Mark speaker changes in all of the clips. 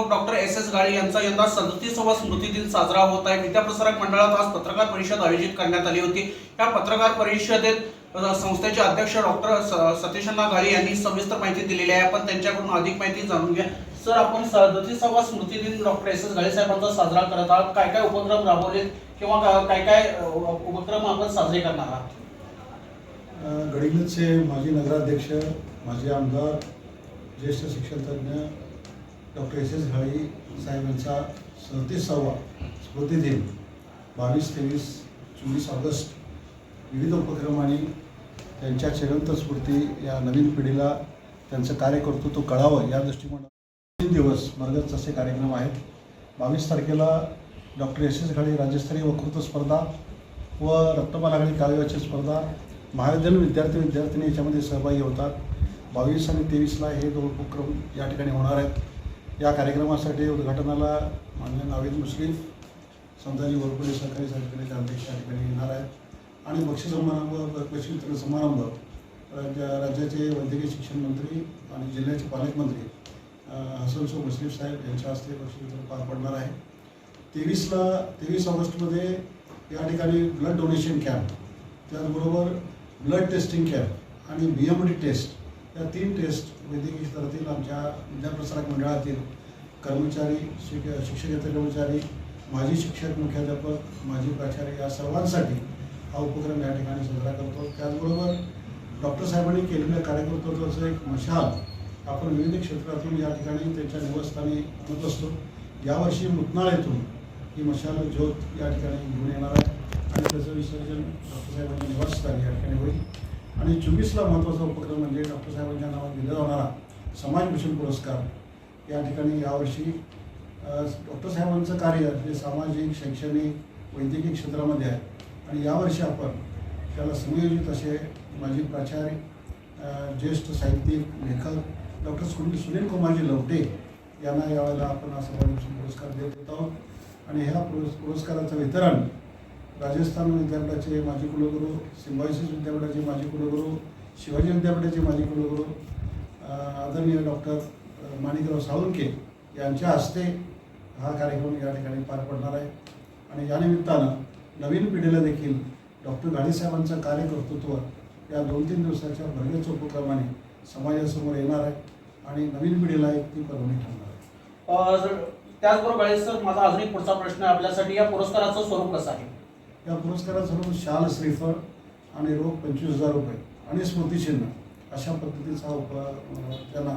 Speaker 1: Doctor S S Gadhi यांचा यंदा सदतीसावा स्मृती दिन साजरा होत आहे. विद्याप्रसारक मंडळात आज पत्रकार परिषद आयोजित करण्यात आली होती. या पत्रकार परिषदेत संस्थेचे अध्यक्ष डॉक्टर सतीशन्ना घाळी यांनी सविस्तर माहिती दिलेली आहे. आपण त्यांच्याकडून अधिक माहिती जाणून घ्या. सर आपण सदतीसावा स्मृती दिन डॉक्टर एस एस गाळे साहेबांचा साजरा करत आहात. काय काय उपक्रम राबवलेत किंवा का- काय काय उपक्रम आपण साजरे करणार आहात?
Speaker 2: गडिंग्लजचे माजी नगराध्यक्ष माजी आमदार ज्येष्ठ शिक्षणतज्ञ डॉक्टर एस एस घाळी साहेबांचा सदतीसावा स्मृतिदिन बावीस तेवीस चोवीस ऑगस्ट. विविध उपक्रमांनी त्यांच्या चिरंत स्फूर्ती या नवीन पिढीला त्यांचं कार्य करतो तो कळावं या दृष्टिकोनात तीन दिवस मरगत असे कार्यक्रम आहेत. बावीस तारखेला डॉक्टर एस एस घाळी राज्यस्तरीय वक्तृत्व स्पर्धा व रक्तमाला घाळी काव्यवाचन स्पर्धा. महाविद्यालयीन विद्यार्थी विद्यार्थिनी याच्यामध्ये सहभागी होतात. बावीस आणि तेवीसला हे दोन उपक्रम या ठिकाणी होणार आहेत. या कार्यक्रमासाठी उद्घाटनाला मान्य नावीद मुस्लिम संताजी वरपुडे सहकारी संघटनेचे अध्यक्ष या ठिकाणी येणार आहेत. आणि बक्षीस समारंभ बक्षीस वितरण समारंभ राज्या राज्याचे वैद्यकीय शिक्षण मंत्री आणि जिल्ह्याचे पालकमंत्री हसनसो मुस्लिम साहेब यांच्या हस्ते बक्षीस वितरण पार पडणार आहे. तेवीसला तेवीस ऑगस्टमध्ये या ठिकाणी ब्लड डोनेशन कॅम्प त्याचबरोबर ब्लड टेस्टिंग कॅम्प आणि बी एम डी टेस्ट या तीन टेस्ट वैद्यकीय क्षेत्रातील आमच्या विद्याप्रसारक मंडळातील कर्मचारी शिक शिक्षकेतर कर्मचारी माजी शिक्षक मुख्याध्यापक माजी प्राचार्य या सर्वांसाठी हा उपक्रम या ठिकाणी साजरा करतो. त्याचबरोबर डॉक्टर साहेबांनी केलेल्या कार्यकर्तृत्वाचं एक मशाल आपण विविध क्षेत्रातून या ठिकाणी त्यांच्या निवासस्थानी होत असतो. यावर्षी मुतनाळ ही मशाल ज्योत या ठिकाणी घेऊन येणार आहे आणि त्याचं विसर्जन डॉक्टर साहेबांच्या निवासस्थानी या ठिकाणी होईल. आणि चोवीसला महत्त्वाचा उपक्रम म्हणजे डॉक्टर साहेबांच्या नावात दिला जाणारा समाजभूषण पुरस्कार. या ठिकाणी यावर्षी डॉक्टर साहेबांचं कार्य जे सामाजिक शैक्षणिक वैद्यकीय क्षेत्रामध्ये आहे. आणि यावर्षी आपण त्याला समयोजित असे माजी प्राचार्य ज्येष्ठ साहित्यिक लेखक डॉक्टर सुनील सुनील कुमारजी लवटे यांना यावेळेला आपण हा समाजभूषण पुरस्कार देत आहोत आणि ह्या पुरस् पुरस्काराचं वितरण राजस्थान विद्यापीठाचे माजी कुलगुरू सिम्बायोसिस विद्यापीठाचे माजी कुलगुरू शिवाजी विद्यापीठाचे माजी कुलगुरू आदरणीय डॉक्टर माणिकराव साळुंके यांच्या हस्ते हा कार्यक्रम या ठिकाणी पार पडणार आहे. आणि या निमित्तानं नवीन पिढीला देखील डॉक्टर गाडीसाहेबांचं कार्य कर्तृत्व या दोन तीन दिवसाच्या भरगेच उपक्रमाने समाजासमोर येणार आहे आणि नवीन पिढीला एक ती परवणी ठरणार आहे.
Speaker 1: त्याचबरोबर सर माझा अजून एक पुढचा प्रश्न आहे. आपल्यासाठी या पुरस्काराचं स्वरूप कसं आहे?
Speaker 2: या पुरस्काराचं शाल श्रीफळ आणि रोख पंचवीस हजार रुपये आणि स्मृतिचिन्ह अशा पद्धतीचा उप त्यांना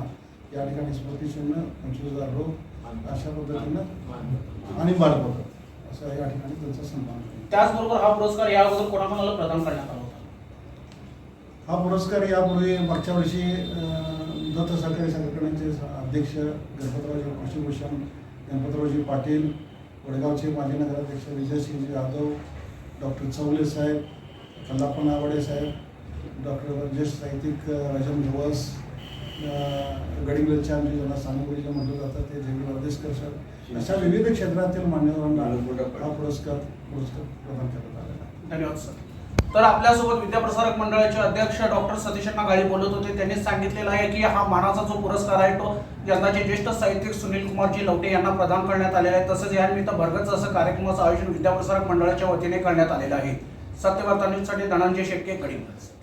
Speaker 2: या ठिकाणी स्मृतिचिन्ह पंचवीस हजार रोख अशा पद्धतीनं आणि बाळपत्र असं या ठिकाणी त्यांचा सन्मान.
Speaker 1: त्याचबरोबर हा पुरस्कार या अगोदर कोणाकोणाला प्रदान करण्यात आला होता?
Speaker 2: हा पुरस्कार यापूर्वी मागच्या वर्षी दत्त सहकारी संघटनेचे अध्यक्ष गणपतरावजी कृषीभूषण गणपतरावजी पाटील वडगावचे माजी नगराध्यक्ष विजयसिंहजी जाधव डॉक्टर चौले साहेब कल्लाप्पा नावडे साहेब डॉक्टर ज्येष्ठ साहित्यिक राजन दिवस गडिंगलचे आमचे ज्यांना सानुगुरीचे म्हटलं जातं ते देवी वर्देशकर सर अशा विविध क्षेत्रातील मान्यवरांना हा पुरस्कार पुरस्कार प्रदान करण्यात आलेला आहे.
Speaker 1: धन्यवाद सर. तर आपल्यासोबत विद्याप्रसारक मंडळाचे अध्यक्ष डॉक्टर सतीश गाळी बोलत होते. त्यांनी सांगितलेलं आहे की हा मानाचा जो पुरस्कार आहे तो यंदाचे ज्येष्ठ साहित्यिक सुनील कुमारजी लवटे यांना प्रदान करण्यात आलेला आहे. तसंच यानिमित्त भरगच असं कार्यक्रमाचं आयोजन विद्याप्रसारक मंडळाच्या वतीने करण्यात आलेलं आहे. सत्यवार्ता न्यूजसाठी धनंजय शेटके कडिंगज